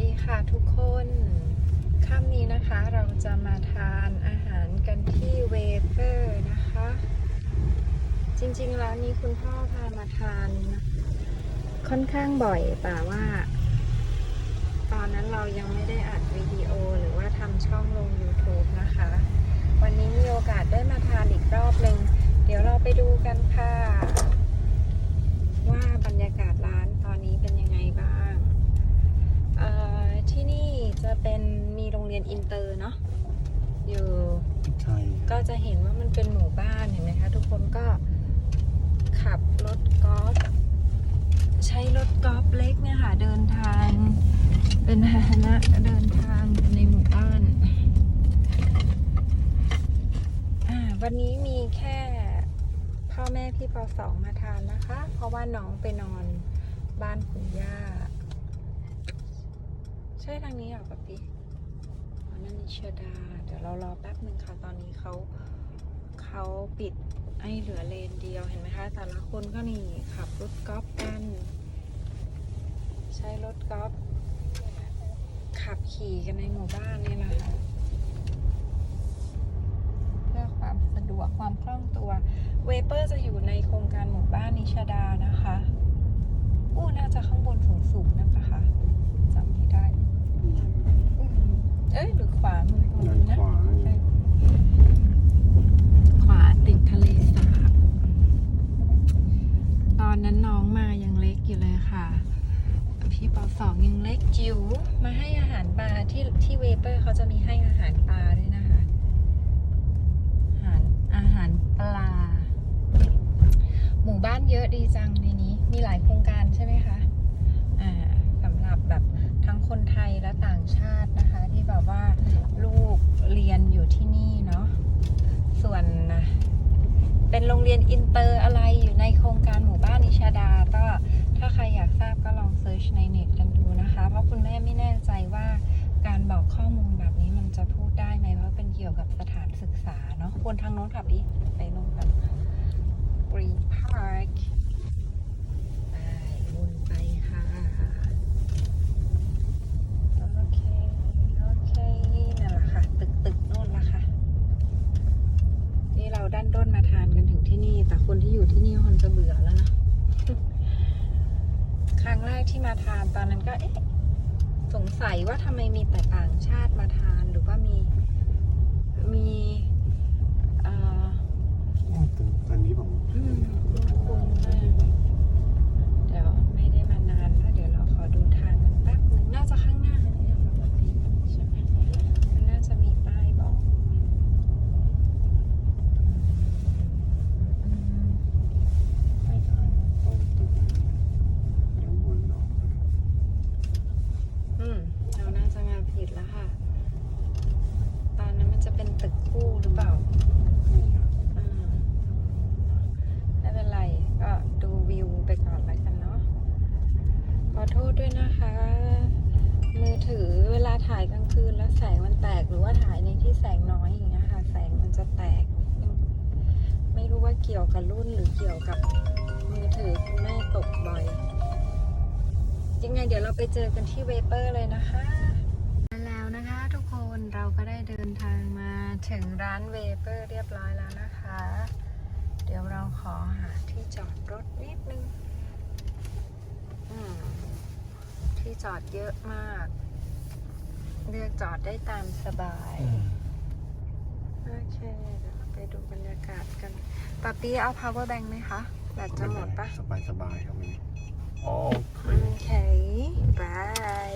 ดีค่ะทุกคน ค่ำนี้นะคะเราจะมาทานอาหารกันที่เวเปอร์นะคะ จริงๆร้านนี้คุณพ่อพามาทาน ค่อนข้างบ่อย แต่ว่า ตอนนั้นเรายังไม่ได้อัดวิดีโอหรือว่าทำช่องลง YouTube นะคะ วันนี้มีโอกาสได้มาทานอีกรอบหนึ่ง เดี๋ยวเราไปดูกันค่ะ ว่าบรรยากาศร้านเป็นยังไงบ้าง เอ่อ ที่นี่จะเป็นมีโรงเรียนอินเตอร์เนาะอยู่ใช่ก็จะเห็นว่ามันเป็นหมู่บ้านเห็นไหมคะ ทุกคนก็ขับรถกอล์ฟใช้รถกอล์ฟเล็กเนี่ยค่ะเดินทาง เป็นพาหนะเดินทางในหมู่บ้านอ่าวันนี้มีแค่พ่อแม่พี่ปสองมาทานนะคะ เพราะว่าน้องไปนอนบ้านคุณย่า ใช่ทางนี้เหรอปะปีอ๋อนั่นนิชดา เดี๋ยวเรารอแป๊บหนึ่งค่ะตอนนี้เขาเขาปิดให้เหลือเลนเดียวเห็นไหมคะ แต่ละคนก็นี่ขับรถกอล์ฟกัน ใช้รถกอล์ฟขับขี่กันในหมู่บ้านนี่แหละค่ะเพื่อความสะดวกความคล่องตัว เวเปอร์จะอยู่ในโครงการหมู่บ้านนิชดานะคะอู้น่าจะข้างบนสูงๆนั่นะคะ เอ้ยหรือขวามือตรงด้านนี้นะขวาขวาติดทะเลสาบ ตอนนั้นน้องมายังเล็กอยู่เลยค่ะ พี่ปอสองยังเล็กจิ๋วมาให้อาหารปลาที่ที่เวเปอร์เขาจะมีให้อาหารปลาด้วยนะคะ อาหารอาหารปลา หมู่บ้านเยอะดีจังในนี้ มีหลายโครงการใช่ไหมคะ อ่าสำหรับแบบทั้ง คนไทยและต่างชาตินะคะ ที่แบบว่าลูกเรียนอยู่ที่นี่เนาะส่วนเป็นโรงเรียนอินเตอร์อะไรอยู่ในโครงการหมู่บ้านนิชาดา ก็ถ้าใครอยากทราบก็ลองเซิร์ชในเน็ตกันดูนะคะ เพราะคุณแม่ไม่แน่ใจว่าการบอกข้อมูลแบบนี้มันจะพูดได้ไหมเพราะเป็นเกี่ยวกับสถานศึกษาเนาะวนทางโน้นขับดิไปลงกันกรีนพาร์คไปวนไปค่ะ โอเค โอเคนั่นแหละค่ะ ตึกตึกนู่นละค่ะ นี่เราด้านด้นมาทานกันถึงที่นี่ แต่คนที่อยู่ที่นี่คงจะเบื่อแล้วนะ ครั้งแรกที่มาทานตอนนั้นก็เอ๊ะ สงสัยว่าทำไมมีแต่ต่างชาติมาทานหรือว่ามี มีเอ่อ ตอนนี้ผม อืมคุ้นๆมากเดี๋ยวไม่ได้มานานแล้ว เดี๋ยวเราขอดูทางกันแป๊บหนึ่งน่าจะข้างหน้าเนี่ยปกติใช่ไหมมันน่าจะมีป้ายบอกอืม ไม่ใช่ต้องตึกเดี๋ยววนออก อืมเราน่าจะมาผิดแล้วค่ะ ตอนนั้นมันจะเป็นตึกคู่หรือเปล่า นี่ครับ อ่าไม่เป็นไร ก็ดูวิวไปก่อนแล้วกันเนาะ ข อโทษด้วยนะคะ มือถือเวลาถ่ายกลางคืนแล้วแสงมันแตกหรือว่าถ่ายในที่แสงน้อยอย่างเงี้ยค่ะ แสงมันจะแตก ไม่รู้ว่าเกี่ยวกับรุ่นหรือเกี่ยวกับมือถือคุณแม่ตกบ่อย ยังไงเดี๋ยวเราไปเจอกันที่เวเปอร์เลยนะคะมาแล้วนะคะทุกคนเราก็ได้เดินทางมาถึงร้านเวเปอร์เรียบร้อยแล้วนะคะ เดี๋ยวเราขอหาที่จอดรถนิดนึง อืม ที่จอดเยอะมาก เลือกจอดได้ตามสบาย โอเค เดี๋ยวเราไปดูบรรยากาศกันปาปี้เอา power bank ไหมคะแบตจะหมดปะสบายสบายๆครับวันนี้โอเคโอเคบาย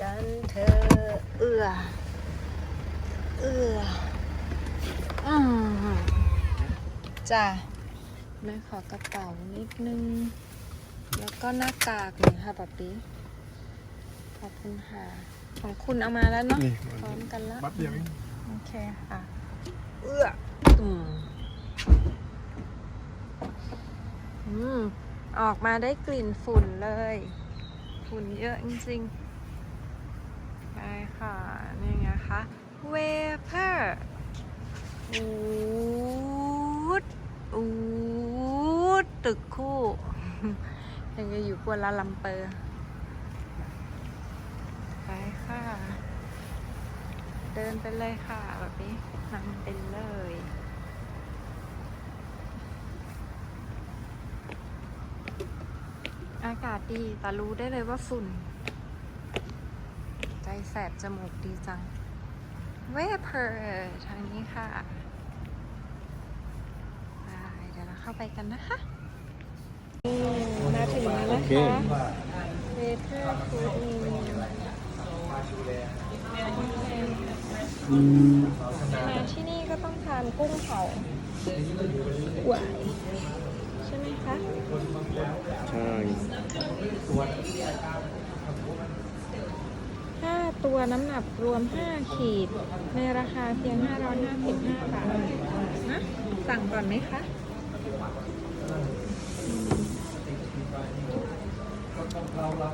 กันเธอเอื้อเอื้ออืมจ้ะแม่ขอกระเป๋านิดนึง แล้วก็หน้ากากหน่อยค่ะป๊าปี้ข อบคุณค่ะ ของคุณเอามาแล้วเนาะนี่พร้อมกันแล้วบัดเดียวเองโอเคค่ะ เอื้ออืมอืมออกมาได้กลิ่นฝุ่นเลย ฝุ่นเยอะจริงๆ ได้ค่ะ นี่ไงคะ เวเพอร์อูดอูดตึกคู่ยังจะอยู่กัวลาลัมเปอร์ ไปค่ะ เดินไปเลยค่ะ แบบนี้นำเป็นเลยอากาศดีแต่รู้ได้เลยว่าฝุ่น ใจแสบจมูกดีจัง เวเพอร์ทางนี้ค่ะไปเดี๋ยวเราเข้าไปกันนะคะมาถึงแล้วนะคะเวเพอร์ฟูด อืมมาที่นี่ก็ต้องทานกุ้งเผาหวายใช่ไหมคะใช่5ตัวน้ำหนักรวม 5 ขีด ในราคาเพียง 555 บาทนะสั่งก่อนไหมคะ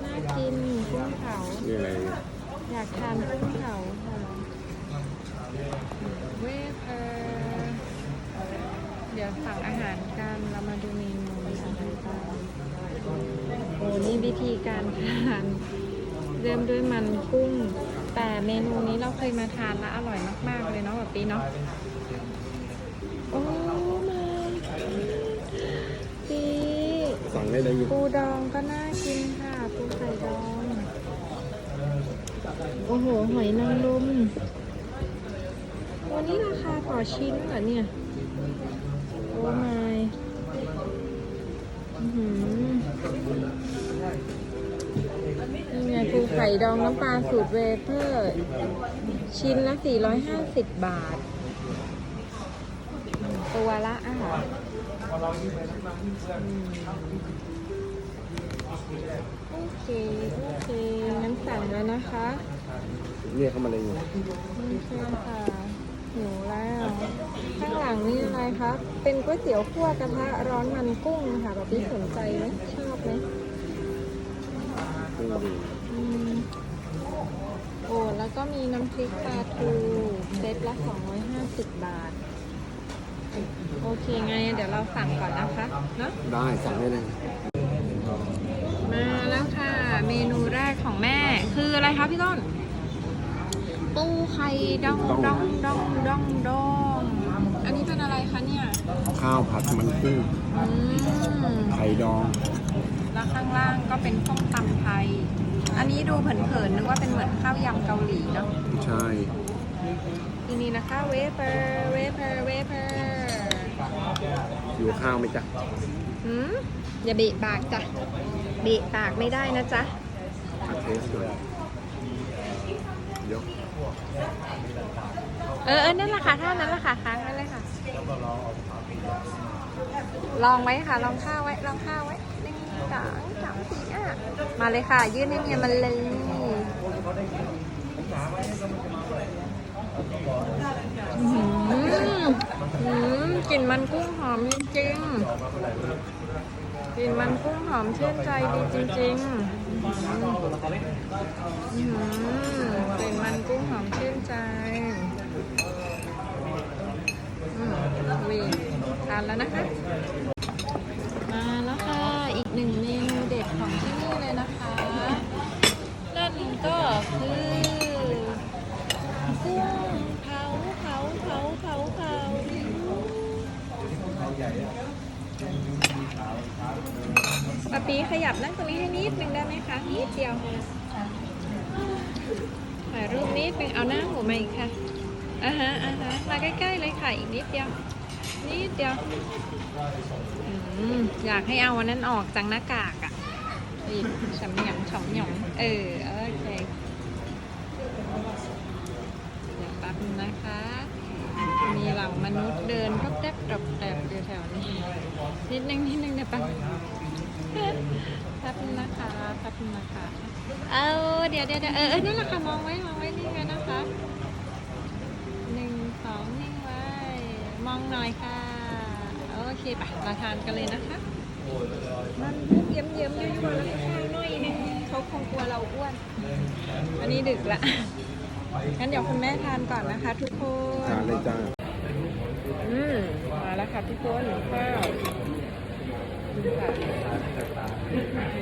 น่ากินกุ้งเผานี่อะไรอยากทานกุ้งเผาค่ะเวเพอร์เดี๋ยวสั่งอาหารกันเรามาดูเมนูอะไรบ้างโอ้นี่วิธีการทานเริ่มด้วยมันกุ้ง แต่เมนูนี้เราเคยมาทานแล้วอร่อยมากๆเลยเนาะแบบปีเนาะโอ้ my ปีสั่งได้เลยอยู่ปูดองก็น่ากินค่ะปูไข่ดองโอ้โหหอยนางรมวันนี้ราคาต่อชิ้นเหรอเนี่ย โอ้ my อื้อหือนี่ไงปูไข่ดองน้ำปลาสูตรเวเปอร์ ชิ้นละ 450 บาท ตัวละอะอืมโอเค โอเคงั้นสั่งแล้วนะคะ เรียกเข้ามาเลยอยู่โอเคค่ะ หิวแล้วข้างหลังนี่อะไรคะเป็นก๋วยเตี๋ยวคั่วกระทะร้อนมันกุ้งค่ะแบบนี้สนใจไหมชอบไหมกุ้งดีอืมโอ้แล้วก็มีน้ำพริกปลาทูเซตละ 250 บาท โอเคไง เดี๋ยวเราสั่งก่อนนะคะเนาะได้สั่งได้เลยมาแล้วค่ะ เมนูแรกของแม่คืออะไรคะพี่ต้น ปูไข่ดองดองดองดองดองอันนี้เป็นอะไรคะเนี่ย ข้าวผัดมันกุ้งอืมไข่ดองแล้วข้างล่างก็เป็นส้มตำไทย อันนี้ดูเผินๆนึกว่าเป็นเหมือนข้าวยำเกาหลีเนาะใช่ทีนี้นะคะเวเปอร์เวเปอร์เวเปอร์อยู่ข้าวไหมจ๊ะหืมอย่าเบะปากจ้ะเบะปากไม่ได้นะจ๊ะอาเทสด้วยยก เออเออนั่นแหละค่ะท่านั้นแหละค่ะค้างไว้เลยค่ะลองไว้ค่ะ ลองข้าวไว้ ลองข้าวไว้หนึ่งสองสามสี่อะมาเลยค่ะ ยื่นให้เมียมันเลยอื้อหือหือกลิ่นมันกุ้งหอมจริงๆ กลิ่นมันกุ้งหอมชื่นใจดีจริงๆอื้อหือกลิ่นมันกุ้งหอมชื่นใจอืมวีทานแล้วนะคะ มาแล้วค่ะ อีกหนึ่งเมนูเด็ดของที่นี่เลยนะคะ นั่นก็คือกุ้งเผาเผาเผาเผาเผา ปะปีขยับนั่งตรงนี้ให้นิดนึงได้ไหมคะนิดเดียวถ่ายรูปนิดนึงเอาหน้าหัวมาอีกค่ะอ่าฮะอ่าฮะมาใกล้ๆเลยค่ะอีกนิดเดียว นิดเดียวอืมอยากให้เอาวันนั้นออกจากหน้ากากอะ่ะอีกฉ่ำหยองฉ่ำหยองเออโอเคเดี๋ยวแป๊บนึงนะคะ มีเหล่ามนุษย์เดินรอบแทบรอบแทบอยู่แถวนี้นิดนึงนิดนึงเดี๋ยวแป๊บ แป๊บนึงนะคะแป๊บนึงนะคะ เอาเดี๋ยวเดี๋ยวเดี๋ยวเออเออนั่นแหละค่ะมองไว้มองไว้นี่ไงนะคะหนึ่งสองนิ่งไว้ มองหน่อยค่ะ โอเคไปมาทานกันเลยนะคะ มันเยิ้มเยิ้มๆยั่วๆแล้วก็ข้าวหน่อยนึงเขาคงกลัวเราอ้วนอันนี้ดึกละงั้นเดี๋ยวคุณแม่ทานก่อนนะคะ ทุกคนทานเลยจ้าอืมมาแล้วค่ะทุกคนข้าวดูค่ะ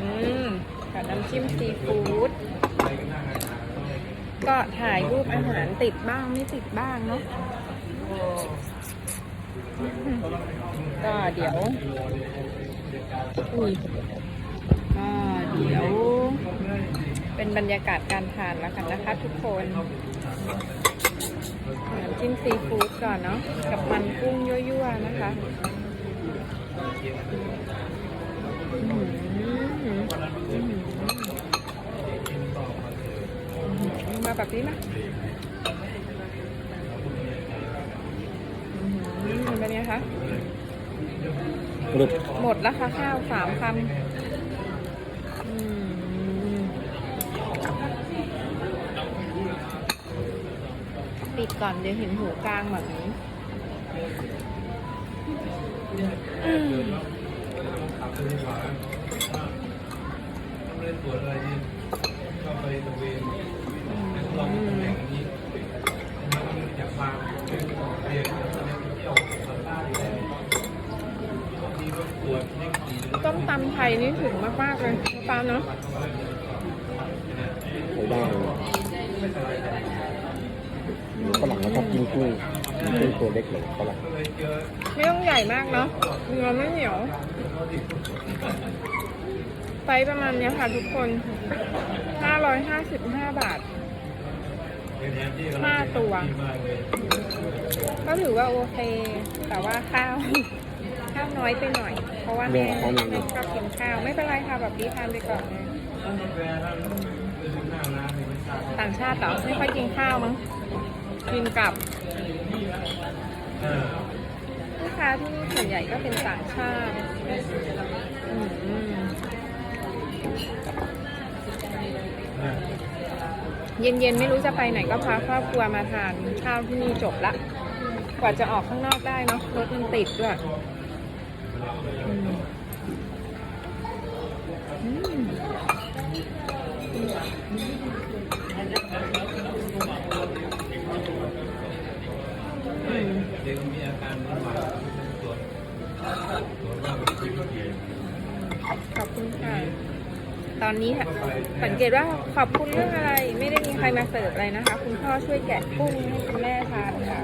อืมกับน้ำจิ้มซีฟู้ดก็ถ่ายรูปอาหารติดบ้างไม่ติดบ้างเนาะก็เดี๋ยวอุ้ยก็เดี๋ยว เป็นบรรยากาศการทานแล้วกันนะคะทุกคนน้ำจิ้มซีฟู้ดก่อนเนาะกับมันกุ้งยั่วๆนะคะ มาแบบนี้นะอื้อหือเป็นไงคะกรึบหมดแล้วค่ะข้าวสามคำปิดก่อนเดี๋ยวเห็นหูกลางแบบนี้อืม ต้มตำไทยนี่ถึงมาก ๆ เลยป้าเนาะใช้ได้ฝรั่งเขาชอบกินกุ้ง กุ้งตัวเล็กเลยฝรั่งไม่ต้องใหญ่มากเนาะเนื้อไม่เหนียวไซส์ประมาณเนี้ยค่ะทุกคน 555 บาท 5 ตัว ก็ถือว่าโอเค แต่ว่าข้าว ข้าวน้อยไปหน่อย เพราะว่าแม่ไม่ชอบกินข้าว ไม่เป็นไรค่ะแบบนี้ทานไปก่อนเลยต่างชาติเหรอไม่ค่อยกินข้าวมั้ง กินกับ ลูกค้าที่นี่ส่วนใหญ่ก็เป็นต่างชาติอืมเย็นๆ ไม่รู้จะไปไหนก็พาครอบครัวมาทานข้าวที่นี่จบละ กว่าจะออกข้างนอกได้เนาะรถมันติดด้วย อนนี้ค่ะสังเกตว่าขอบคุณเรื่องอะไร ไม่ได้มีใครมาเสิร์ฟอะไรนะคะ คุณพ่อช่วยแกะกุ้งให้คุณแม่ทานค่ะ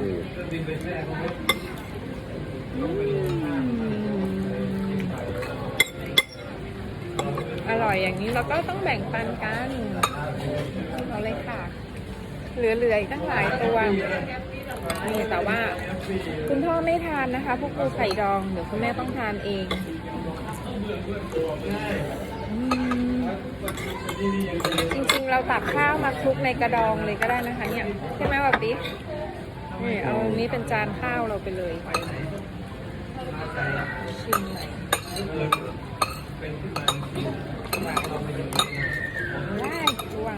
อร่อยอย่างนี้เราก็ต้องแบ่งปันกันเอาเลยค่ะ เหลือๆอีกตั้งหลายตัวนี่แต่ว่า คุณพ่อไม่ทานนะคะ พวกปูไข่ดองเดี๋ยวคุณแม่ต้องทานเองอ จริงๆ เราตักข้าวมาคลุกในกระดองเลยก็ได้นะคะเนี่ยใช่ไหมแบบนี้นี่เอานี้เป็นจานข้าวเราไปเลยชิมหน่อยได้ช่วง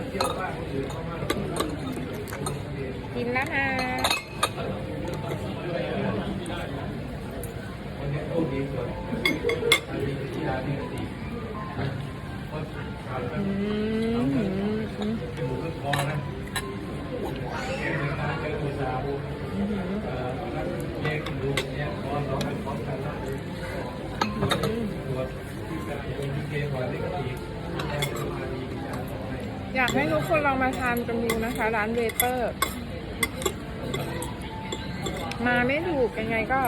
กินแล้วนะอื มอืมอืมอยากให้ทุกคนลองมาทานกันดูนะคะ ร้านเวเตอร์ มาไม่ถูกยังไงก็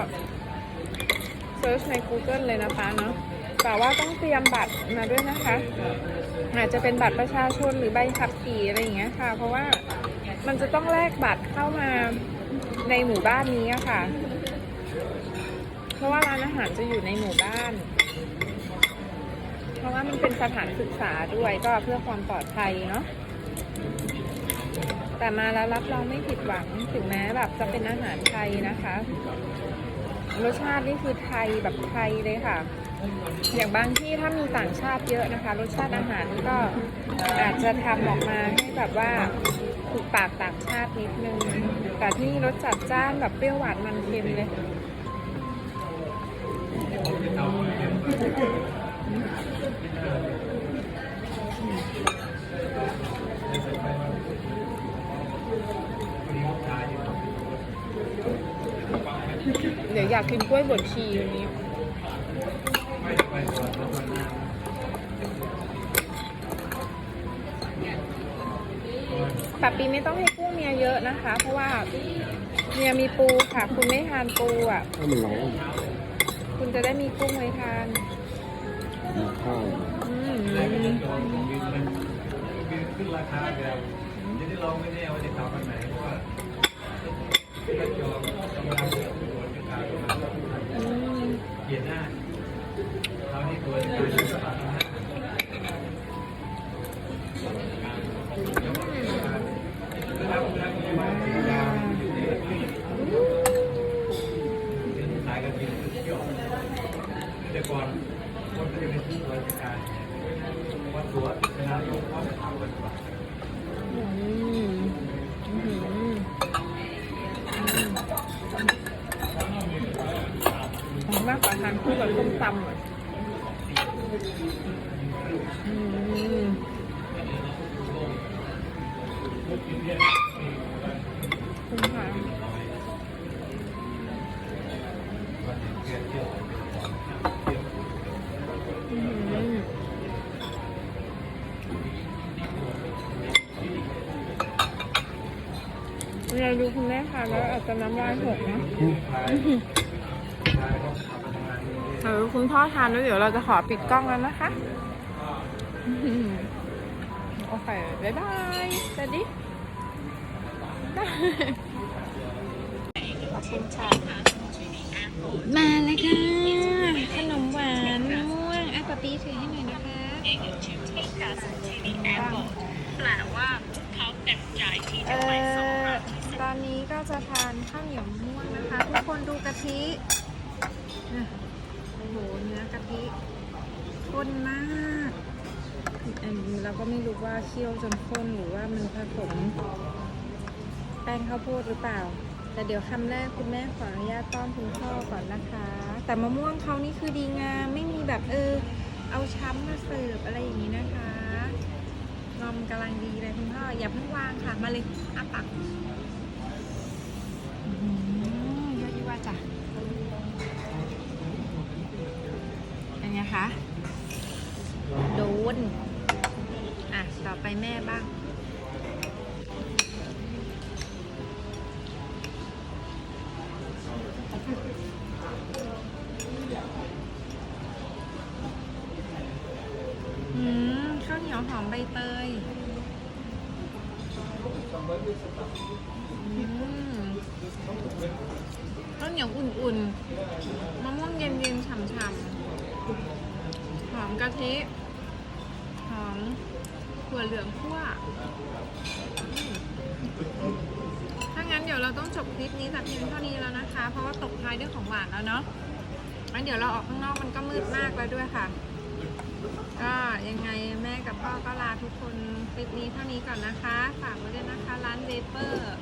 เซิร์ชใน Google เลยนะคะเนาะ แต่ว่าต้องเตรียมบัตรมาด้วยนะคะ อาจจะเป็นบัตรประชาชนหรือใบขับขี่อะไรอย่างเงี้ยค่ะ เพราะว่ามันจะต้องแลกบัตรเข้ามาในหมู่บ้านนี้ค่ะ เพราะว่าร้านอาหารจะอยู่ในหมู่บ้าน เพราะว่ามันเป็นสถานศึกษาด้วยก็เพื่อความปลอดภัยเนาะแต่มาแล้วรับรองไม่ผิดหวังถึงแม้แบบจะเป็นอาหารไทยนะคะ รสชาตินี่คือไทยแบบไทยเลยค่ะ อย่างบางที่ถ้ามีต่างชาติเยอะนะคะ รสชาติอาหารก็อาจจะทำออกมาให้แบบว่าถูกปากต่างชาตินิดนึง แต่ที่รสจัดจ้านแบบเปรี้ยวหวานมันเค็มเลยเดี๋ยวอยากกินกล้วยบดชีวันนี้ ปับปีไม่ต้องให้กุ้งเมียเยอะนะคะ เพราะว่าเมียมีปูค่ะ คุณไม่ทานปูอะ ถ้ามันร้อนคุณจะได้มีกุ้งไว้ทานมีข้าวอืมขึ้นราคาแบบยังได้ลองไม่แน่ว่าจะทำวันไหนเพราะว่าถ้าจองกำลังจะโดนราคาประมาณอืมเปลี่ยนหน้าเรา 감사합니다. ตำอะอืมคุณค่ะอืมเราดูคุณแม่ค่ะแล้วอาจจะน้ำลายหกนะ เออคุณพ่อทานแล้วเดี๋ยวเราจะขอปิดกล้องแล้วนะคะอืมโอเคบ๊ายบายสวัสดีได้ขอบคุณค่ะมาเลยค่ะ ขนมหวานมะม่วงอะปะปีถือให้หน่อยนะคะแปลว่าเขาเต็มใจที่เอจะไปส่งอเราที่สตอนนี้ก็จะทานข้าวเหนียวมะม่วงนะคะ ทุกคนดูกะทิเนี่ยโอ้โหเนื้อกะทิ ข้นมากอันนี้เราก็ไม่รู้ว่าเคี่ยวจนข้นหรือว่ามันผสมแป้งข้าวโพดหรือเปล่า แต่เดี๋ยวคำแรกคุณแม่ขออนุญาตต้อนคุณพ่อก่อนนะคะ แต่มะม่วงเขานี่คือดีงามไม่มีแบบเออ เอาช้ำมาเสิร์ฟอะไรอย่างนี้นะคะงอมกำลังดีเลยคุณพ่ออย่าเพิ่งวางค่ะมาเลยอาปัก ต่อไปแม่บ้าง อืม ข้าวเหนียวหอมใบเตย อืมข้าวเหนียวอุ่นๆ มะม่วงเย็นๆ ฉ่ำๆ หอมกะทิ วเหลืองคั่วถ้างั้นเดี๋ยวเราต้องจบคลิปนี้สักเพียงเท่านี้แล้วนะคะ เพราะว่าตกท้ายด้วยของหวานแล้วเนาะงั้นเดี๋ยวเราออกข้างนอกมันก็มืดมากแล้วด้วยค่ะ ก็ยังไงแม่กับพ่อก็ลาทุกคนคลิปนี้เท่านี้ก่อนนะคะ ฝากไว้ด้วยนะคะร้านเวเปอร์